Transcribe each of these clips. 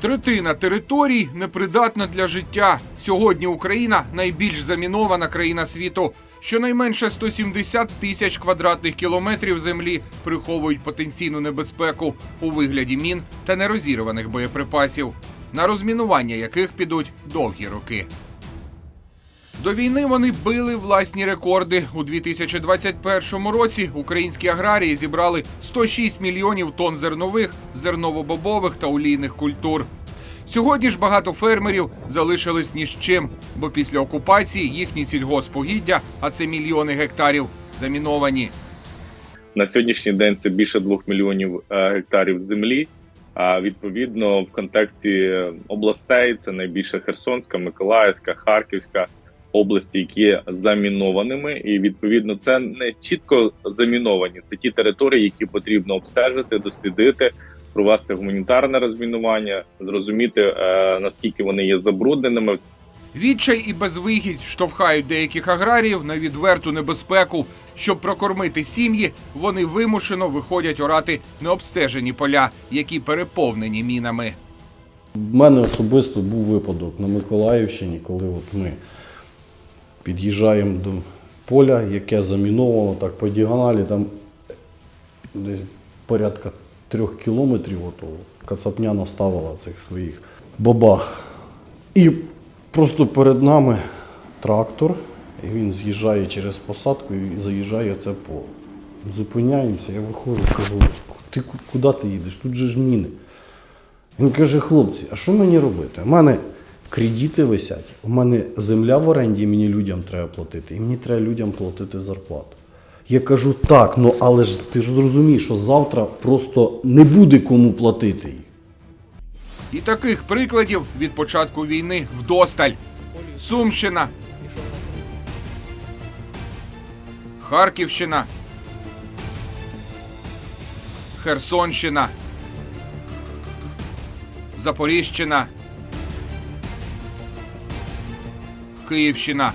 Третина територій непридатна для життя. Сьогодні Україна найбільш замінована країна світу. Щонайменше 170 тисяч квадратних кілометрів землі приховують потенційну небезпеку у вигляді мін та нерозірваних боєприпасів, на розмінування яких підуть довгі роки. До війни вони били власні рекорди. У 2021 році українські аграрії зібрали 106 мільйонів тонн зернових, зерново-бобових та олійних культур. Сьогодні ж багато фермерів залишились ні з чим, бо після окупації їхні сільгоспогіддя, а це мільйони гектарів, заміновані. На сьогоднішній день це більше двох мільйонів е, гектарів землі. А відповідно, в контексті областей це найбільше Херсонська, Миколаївська, Харківська області, які є замінованими, і відповідно це не чітко заміновані. Це ті території, які потрібно обстежити, дослідити, провести гуманітарне розмінування, зрозуміти е, наскільки вони є забрудненими. Відчай і безвигідь штовхають деяких аграріїв на відверту небезпеку. Щоб прокормити сім'ї, вони вимушено виходять орати необстежені поля, які переповнені мінами. У мене особисто був випадок на Миколаївщині, коли от ми під'їжджаємо до поля, яке заміновано так по діагоналі, там десь порядка трьох кілометрів ото кацапня наставила цих своїх бабах. І просто перед нами трактор, і він з'їжджає через посадку і заїжджає це поле. Зупиняємося, я виходжу, кажу, ти куди ти їдеш? Тут же ж міни. Він каже: хлопці, а що мені робити? У мене кредити висять, у мене земля в оренді, мені людям треба платити, і мені треба людям платити зарплату. Я кажу, так, ну але ж ти ж зрозумієш, що завтра просто не буде кому платити їх. І таких прикладів від початку війни вдосталь. Сумщина, Харківщина, Херсонщина, Запоріжчина, Київщина.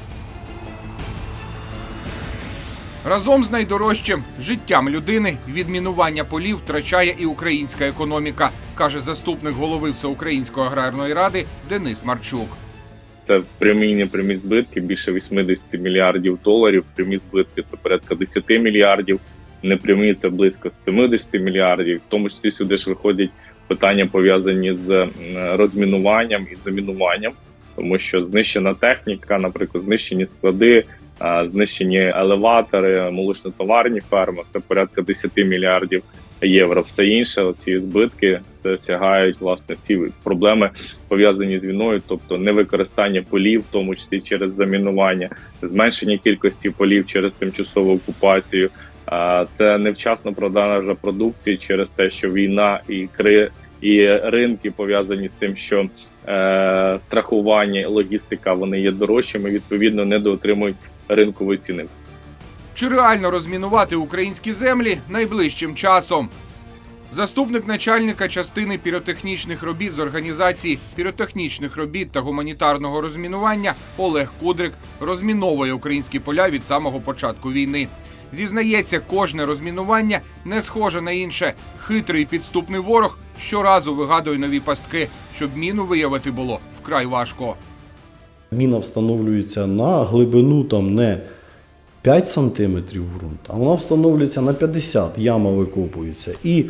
Разом з найдорожчим життям людини відмінування полів втрачає і українська економіка, каже заступник голови Всеукраїнської аграрної ради Денис Марчук. Це прямі непрямі збитки більше 80 мільярдів доларів. Прямі збитки це порядка 10 мільярдів. Непрямі це близько 70 мільярдів. В тому числі сюди ж виходять питання пов'язані з розмінуванням і замінуванням, тому що знищена техніка, наприклад, знищені склади, знищені елеватори, молочно-товарні ферми. Це порядка 10 мільярдів євро. Все інше, ці збитки це сягають власне ці проблеми пов'язані з війною, тобто невикористання полів, в тому числі через замінування, зменшення кількості полів через тимчасову окупацію. Це невчасно продана вже продукція через те, що війна і кри і ринки пов'язані з тим, що страхування, логістика вони є дорожчими. Відповідно, не доотримують ринкової ціни. Чи реально розмінувати українські землі найближчим часом? Заступник начальника частини піротехнічних робіт з організації піротехнічних робіт та гуманітарного розмінування Олег Кудрик розміновує українські поля від самого початку війни. Зізнається, кожне розмінування не схоже на інше. Хитрий підступний ворог щоразу вигадує нові пастки, щоб міну виявити було вкрай важко. Міна встановлюється на глибину там не 5 сантиметрів ґрунт, а вона встановлюється на 50, яма викопується. І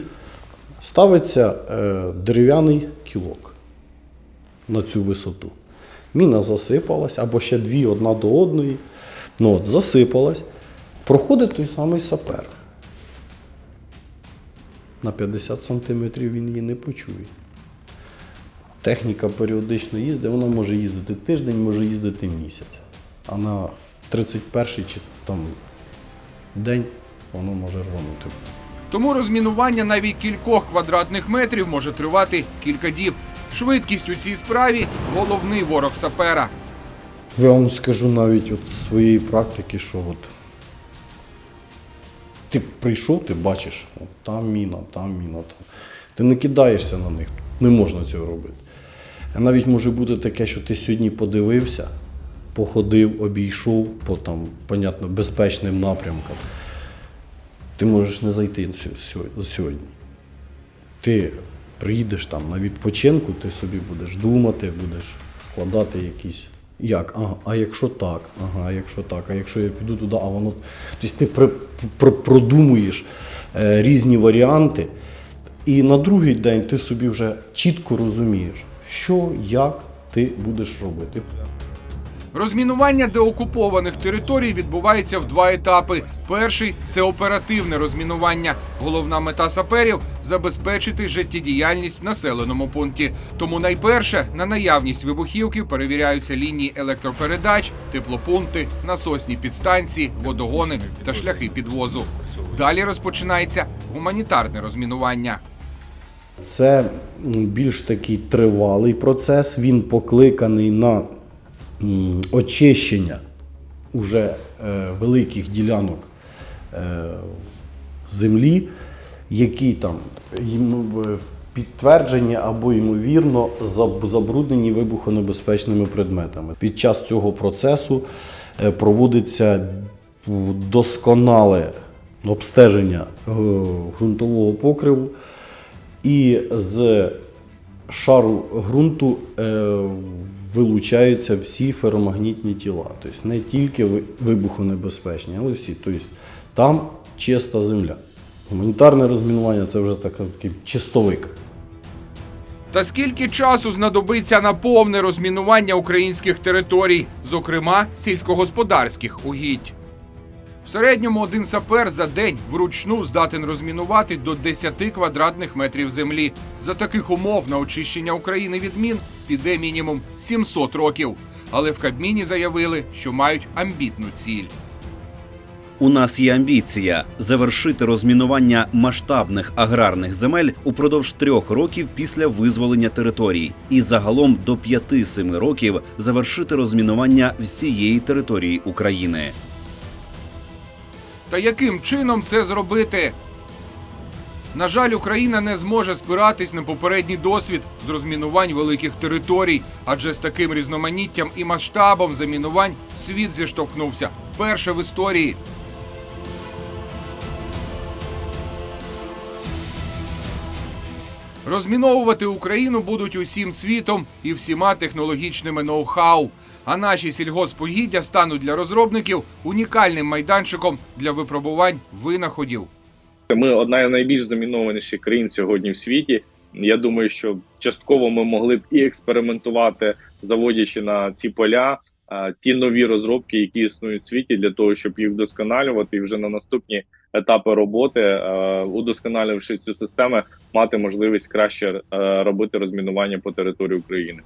ставиться е, дерев'яний кілок на цю висоту. Міна засипалась, або ще дві одна до одної. Ну, от, засипалась. Проходить той самий сапер. На 50 сантиметрів він її не почує. Техніка періодично їздить, вона може їздити тиждень, може їздити місяць. А на 31 чи там день воно може рванути. Тому розмінування навіть кількох квадратних метрів може тривати кілька діб. Швидкість у цій справі головний ворог сапера. Я вам скажу навіть от з своєї практики, що от ти прийшов, ти бачиш, от там міна, там міна. Там. Ти не кидаєшся на них, не можна цього робити. Навіть може бути таке, що ти сьогодні подивився, походив, обійшов по там, понятно, безпечним напрямкам. Ти можеш не зайти сьо- сьо- сьогодні. Ти Приїдеш там на відпочинку, ти собі будеш думати, будеш складати якісь. Як? Ага, а якщо так, ага, а якщо так, а якщо я піду туди, а воно. Тобто ти при, при, продумуєш е, різні варіанти, і на другий день ти собі вже чітко розумієш, що, як ти будеш робити. Розмінування деокупованих територій відбувається в два етапи. Перший це оперативне розмінування. Головна мета саперів забезпечити життєдіяльність в населеному пункті. Тому найперше на наявність вибухівки перевіряються лінії електропередач, теплопункти, насосні підстанції, водогони та шляхи підвозу. Далі розпочинається гуманітарне розмінування. Це більш такий тривалий процес. Він покликаний на очищення уже е, великих ділянок е, землі, які там е, підтверджені або ймовірно забруднені вибухонебезпечними предметами. Під час цього процесу проводиться досконале обстеження ґрунтового покриву. І з шару ґрунту вилучаються всі феромагнітні тіла. Тобто не тільки ви- вибухонебезпечні, але всі. Тобто там чиста земля. Гуманітарне розмінування це вже такий чистовик. Та скільки часу знадобиться на повне розмінування українських територій, зокрема сільськогосподарських угідь? В середньому один сапер за день вручну здатен розмінувати до 10 квадратних метрів землі. За таких умов на очищення України від мін піде мінімум 700 років. Але в Кабміні заявили, що мають амбітну ціль. У нас є амбіція завершити розмінування масштабних аграрних земель упродовж трьох років після визволення територій, і загалом до 5-7 років завершити розмінування всієї території України. Та яким чином це зробити? На жаль, Україна не зможе спиратись на попередній досвід з розмінувань великих територій, адже з таким різноманіттям і масштабом замінувань світ зіштовхнувся вперше в історії. Розміновувати Україну будуть усім світом і всіма технологічними ноу-хау. А наші сільгоспугіддя стануть для розробників унікальним майданчиком для випробувань винаходів. Ми одна з найбільш замінованіших країн сьогодні в світі. Я думаю, що частково ми могли б і експериментувати, заводячи на ці поля а, ті нові розробки, які існують в світі, для того, щоб їх вдосконалювати, і вже на наступні етапи роботи, е, удосконаливши цю систему, мати можливість краще е, робити розмінування по території України.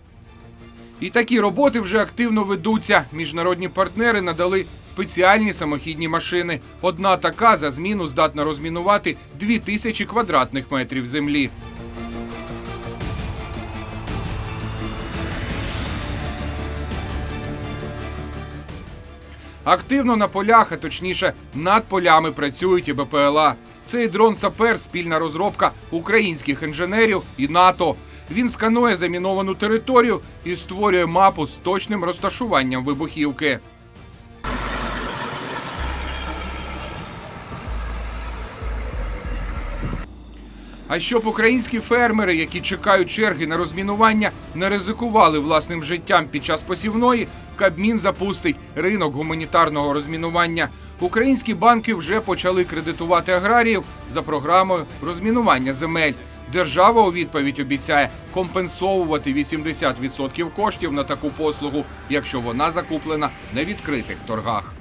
І такі роботи вже активно ведуться. Міжнародні партнери надали спеціальні самохідні машини. Одна така за зміну здатна розмінувати 2000 квадратних метрів землі. Активно на полях, а точніше над полями працюють і БПЛА. Цей дрон Сапер спільна розробка українських інженерів і НАТО. Він сканує заміновану територію і створює мапу з точним розташуванням вибухівки. А щоб українські фермери, які чекають черги на розмінування, не ризикували власним життям під час посівної, Кабмін запустить ринок гуманітарного розмінування. Українські банки вже почали кредитувати аграріїв за програмою розмінування земель. Держава у відповідь обіцяє компенсовувати 80% коштів на таку послугу, якщо вона закуплена на відкритих торгах.